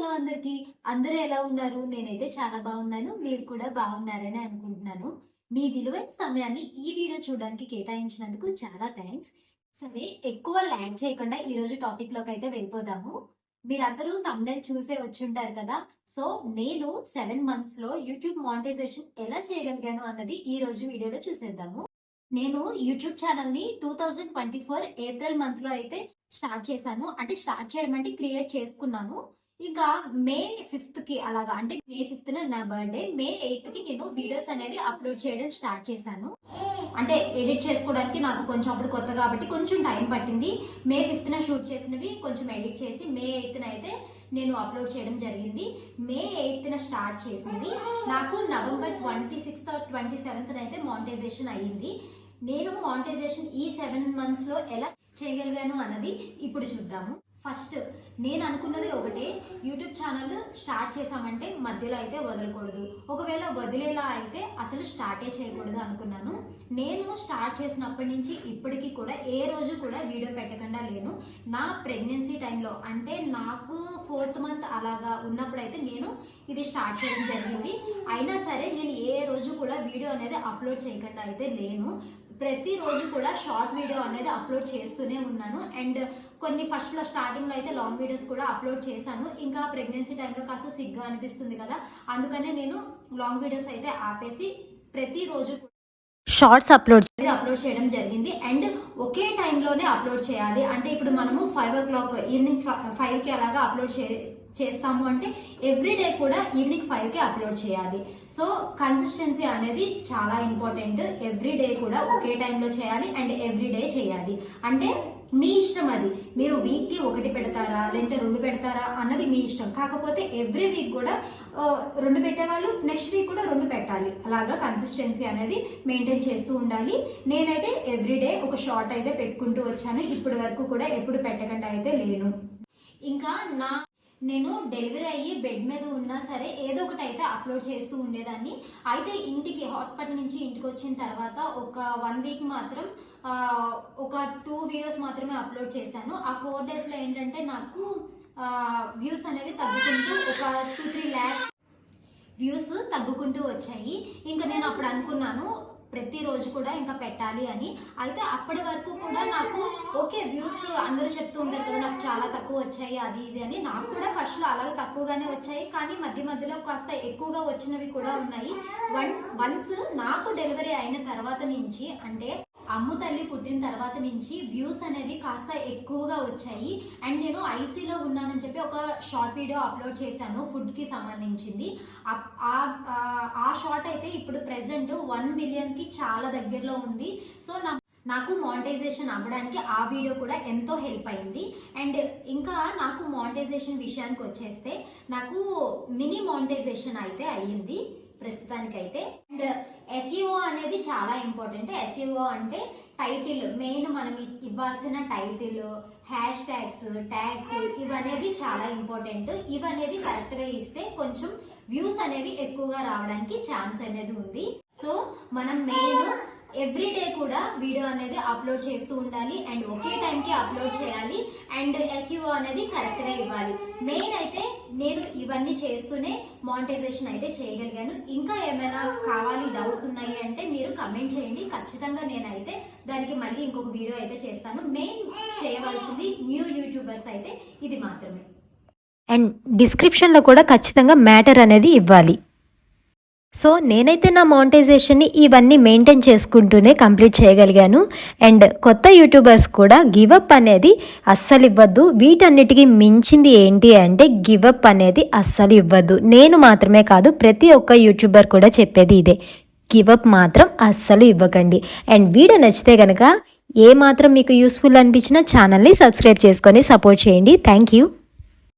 Hello అందరికి. అందరూ ఎలా ఉన్నారు? నేనైతే చాలా బాగున్నాను. మీరు కూడా బాగున్నారని అనుకుంటున్నాను. మీ విలువైన సమయాన్ని ఈ వీడియో చూడడానికి కేటాయించినందుకు చాలా థ్యాంక్స్. సరే ఎక్కువ ల్యాగ్ చేయకుండా ఈ రోజు టాపిక్లోకి అయితే వెళ్ళిపోదాము. మీరందరూ తమ్నెల్ చూసే వచ్చి ఉంటారు కదా. సో నేను సెవెన్ మంత్స్లో యూట్యూబ్ మానిటైజేషన్ ఎలా చేయగలిగాను అన్నది ఈ రోజు వీడియోలో చూసేద్దాము. నేను యూట్యూబ్ ఛానల్ని two thousand twenty four April మంత్లో అయితే స్టార్ట్ చేశాను. అంటే స్టార్ట్ చేయడం అంటే క్రియేట్ చేసుకున్నాను. ఇంకా మే ఫిఫ్త్కి అలాగా అంటే మే ఫిఫ్త్ నా బర్త్డే మే ఎయిత్కి నేను వీడియోస్ అనేవి అప్లోడ్ చేయడం స్టార్ట్ చేశాను. అంటే ఎడిట్ చేసుకోవడానికి నాకు కొంచెం అప్పుడు కొత్త కాబట్టి కొంచెం టైం పట్టింది. మే ఫిఫ్త్ షూట్ చేసినవి కొంచెం ఎడిట్ చేసి మే ఎయిత్ అయితే నేను అప్లోడ్ చేయడం జరిగింది. మే ఎయిత్ స్టార్ట్ చేసింది. నాకు November twenty sixth twenty seventh అయితే మానిటైజేషన్ అయ్యింది. నేను మానిటైజేషన్ ఈ సెవెన్ మంత్స్లో ఎలా చేయగలిగాను అన్నది ఇప్పుడు చూద్దాము. ఫస్ట్ నేను అనుకున్నది ఒకటే. యూట్యూబ్ ఛానల్ స్టార్ట్ చేసామంటే మధ్యలో అయితే వదలకూడదు. ఒకవేళ వదిలేలా అయితే అసలు స్టార్టే చేయకూడదు అనుకున్నాను. నేను స్టార్ట్ చేసినప్పటి నుంచి ఇప్పటికీ కూడా ఏ రోజు కూడా వీడియో పెట్టకుండా లేను. నా ప్రెగ్నెన్సీ టైంలో అంటే నాకు ఫోర్త్ మంత్ అలాగా ఉన్నప్పుడైతే నేను ఇది స్టార్ట్ చేయడం జరిగింది. అయినా సరే నేను ఏ రోజు కూడా వీడియో అనేది అప్లోడ్ చేయకుండా అయితే లేను. ప్రతిరోజు కూడా షార్ట్ వీడియో అనేది అప్లోడ్ చేస్తూనే ఉన్నాను. అండ్ కొన్ని ఫస్ట్లో స్టార్టింగ్లో అయితే లాంగ్ వీడియోస్ కూడా అప్లోడ్ చేశాను. ఇంకా ప్రెగ్నెన్సీ టైంలో కాస్త సిగ్గా అనిపిస్తుంది కదా. అందుకనే నేను లాంగ్ వీడియోస్ అయితే ఆపేసి ప్రతిరోజు షార్ట్స్ అప్లోడ్ అప్లోడ్ చేయడం జరిగింది. అండ్ ఒకే టైంలోనే అప్లోడ్ చేయాలి. అంటే ఇప్పుడు మనము ఫైవ్ ఓ క్లాక్ ఈవినింగ్ ఫైవ్కి అలాగా అప్లోడ్ చే చేస్తాము అంటే ఎవ్రీ డే కూడా ఈవినింగ్ ఫైవ్కి అప్లోడ్ చేయాలి. సో కన్సిస్టెన్సీ అనేది చాలా ఇంపార్టెంట్. ఎవ్రీ డే కూడా ఒకే టైంలో చేయాలి అండ్ ఎవ్రీ డే చేయాలి. అంటే మీ ఇష్టం అది. మీరు వీక్కి ఒకటి పెడతారా లేదంటే రెండు పెడతారా అన్నది మీ ఇష్టం. కాకపోతే ఎవ్రీ వీక్ కూడా రెండు పెట్టేవాళ్ళు నెక్స్ట్ వీక్ కూడా రెండు పెట్టాలి. అలాగా కన్సిస్టెన్సీ అనేది మెయింటైన్ చేస్తూ ఉండాలి. నేనైతే ఎవ్రీడే ఒక షార్ట్ అయితే పెట్టుకుంటూ వచ్చాను. ఇప్పటి వరకు కూడా ఎప్పుడు పెట్టకుండా అయితే లేను. ఇంకా నా నేను డెలివరీ అయ్యి బెడ్ మీద ఉన్నా సరే ఏదో ఒకటి అయితే అప్లోడ్ చేస్తూ ఉండేదాన్ని. అయితే ఇంటికి హాస్పిటల్ నుంచి ఇంటికి వచ్చిన తర్వాత ఒక వన్ వీక్ మాత్రం ఒక టూ వీడియోస్ మాత్రమే అప్లోడ్ చేశాను. ఆ ఫోర్ డేస్లో ఏంటంటే నాకు వ్యూస్ అనేవి తగ్గుకుంటూ ఒక టూ త్రీ ల్యాక్స్ వ్యూస్ తగ్గుకుంటూ వచ్చాయి. ఇంకా నేను అప్పుడు అనుకున్నాను ప్రతిరోజు కూడా ఇంకా పెట్టాలి అని. అయితే అప్పటి వరకు కూడా నాకు ఓకే వ్యూస్ అందరూ చెప్తూ ఉంటారు కదా నాకు చాలా తక్కువ వచ్చాయి అది ఇది అని. నాకు కూడా ఫస్ట్లో అలాగే తక్కువగానే వచ్చాయి. కానీ మధ్య మధ్యలో కాస్త ఎక్కువగా వచ్చినవి కూడా ఉన్నాయి. వన్ వన్స్ నాకు డెలివరీ అయిన తర్వాత నుంచి అంటే అమ్ము తల్లి పుట్టిన తర్వాత నుంచి వ్యూస్ అనేవి కాస్త ఎక్కువగా వచ్చాయి. అండ్ నేను ఐసీలో ఉన్నానని చెప్పి ఒక షార్ట్ వీడియో అప్లోడ్ చేశాను ఫుడ్కి సంబంధించింది. ఆ- ఆ షార్ట్ అయితే ఇప్పుడు ప్రెసెంట్ వన్ మిలియన్కి చాలా దగ్గరలో ఉంది. సో నా నాకు మానిటైజేషన్ అవ్వడానికి ఆ వీడియో కూడా ఎంతో హెల్ప్ అయింది. అండ్ ఇంకా నాకు మానిటైజేషన్ విషయానికి వచ్చేస్తే నాకు మినీ మానిటైజేషన్ అయితే అయ్యింది. ప్రస్తుతానికైతే. అండ్ ఎస్ఈఓ అనేది చాలా ఇంపార్టెంట్. ఎస్ఈఓ అంటే టైటిల్ మెయిన్ మనం ఇవ్వాల్సిన టైటిల్ హ్యాష్ ట్యాగ్స్ ట్యాగ్స్ ఇవనేది చాలా ఇంపార్టెంట్. ఇవనేది కరెక్ట్గా ఇస్తే కొంచెం వ్యూస్ అనేవి ఎక్కువగా రావడానికి ఛాన్స్ అనేది ఉంది. సో మనం మెయిన్ ఎవ్రీ డే కూడా వీడియో అనేది అప్లోడ్ చేస్తూ ఉండాలి అండ్ ఒకే టైంకి అప్లోడ్ చేయాలి అండ్ ఎస్యూఓ అనేది కరెక్ట్గా ఇవ్వాలి. మెయిన్ అయితే నేను ఇవన్నీ చేస్తూనే మానిటైజేషన్ అయితే చేయగలిగాను. ఇంకా ఏమైనా కావాలి డౌట్స్ ఉన్నాయి అంటే మీరు కమెంట్ చేయండి. ఖచ్చితంగా నేనైతే దానికి మళ్ళీ ఇంకొక వీడియో అయితే చేస్తాను. మెయిన్ చేయవలసింది న్యూ యూట్యూబర్స్ అయితే ఇది మాత్రమే. అండ్ డిస్క్రిప్షన్లో కూడా ఖచ్చితంగా మ్యాటర్ అనేది ఇవ్వాలి. సో నేనైతే నా మానిటైజేషన్ని ఇవన్నీ మెయింటైన్ చేసుకుంటూనే కంప్లీట్ చేయగలిగాను. అండ్ కొత్త యూట్యూబర్స్ కూడా గివప్ అనేది అస్సలు ఇవ్వద్దు. వీటన్నిటికీ మించింది ఏంటి అంటే గివప్ అనేది అస్సలు ఇవ్వద్దు. నేను మాత్రమే కాదు ప్రతి ఒక్క యూట్యూబర్ కూడా చెప్పేది ఇదే. గివప్ మాత్రం అస్సలు ఇవ్వకండి. అండ్ వీడియో నచ్చితే కనుక ఏ మాత్రం మీకు యూస్ఫుల్ అనిపించినా ఛానల్ని సబ్స్క్రైబ్ చేసుకొని సపోర్ట్ చేయండి. Thank you